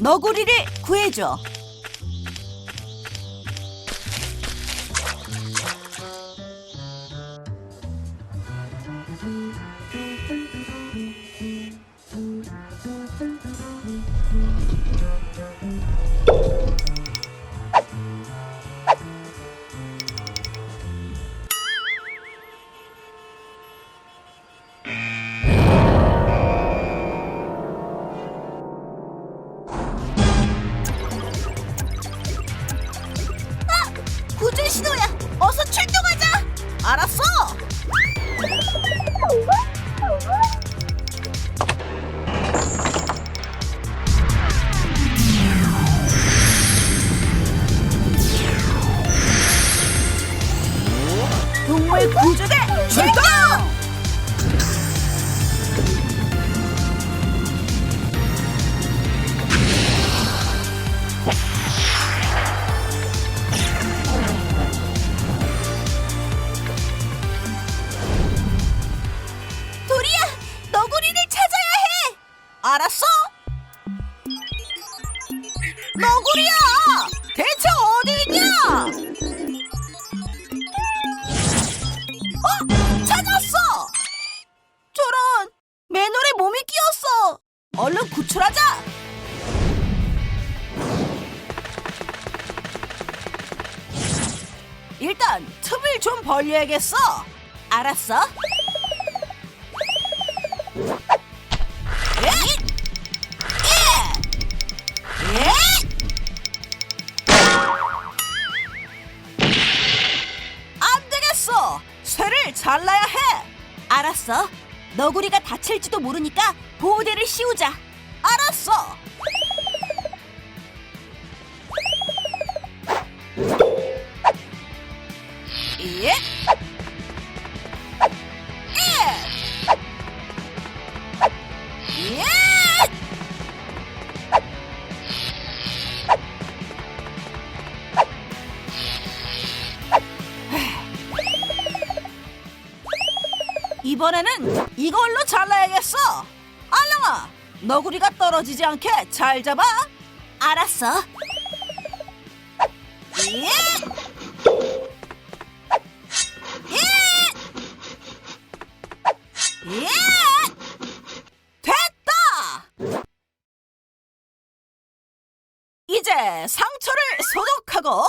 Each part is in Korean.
너구리를 구해줘. 신호야. 어서 출동하자. 알았어. 너구리야, 대체 어디 있냐? 어, 찾았어. 저런, 맨홀에 몸이 끼었어. 얼른 구출하자. 일단 틈을 좀 벌려야겠어. 알았어. 잘라야 해. 알았어. 너구리가 다칠지도 모르니까 보호대를 씌우자. 알았어. 예! 이번에는 이걸로 잘라야겠어. 알랑아, 너구리가 떨어지지 않게 잘 잡아. 알았어. 예! 예! 예! 됐다! 이제 상처를 소독하고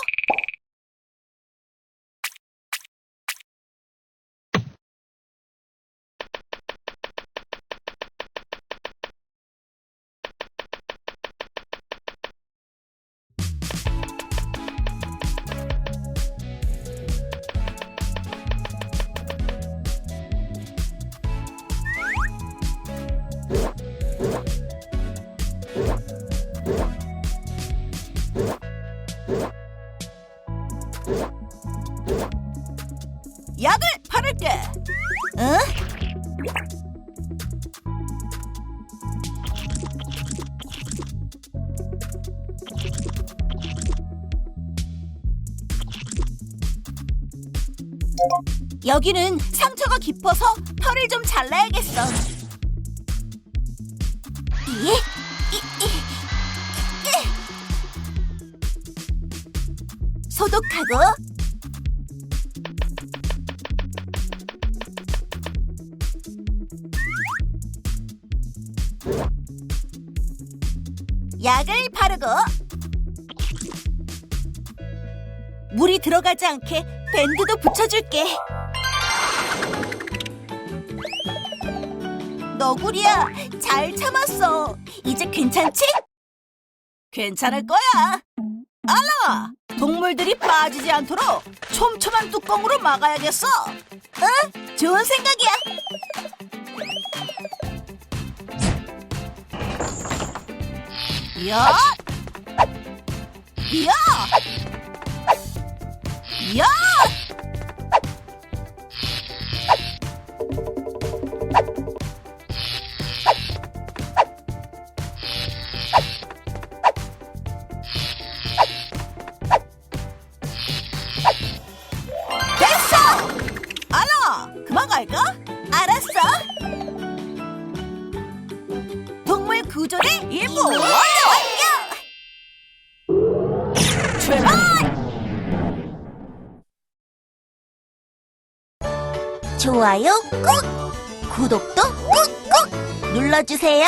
약을 바를게. 응? 여기는 상처가 깊어서 털을 좀 잘라야겠어. 예? 소독하고 약을 바르고 물이 들어가지 않게 밴드도 붙여줄게. 너구리야, 잘 참았어. 이제 괜찮지? 괜찮을 거야. 알라, 동물들이 빠지지 않도록 촘촘한 뚜껑으로 막아야겠어. 응? 좋은 생각이야. 야! 야! 야! 구조대 임무 완료! 출발! 좋아요 꾹! 구독도 꾹꾹! 눌러주세요.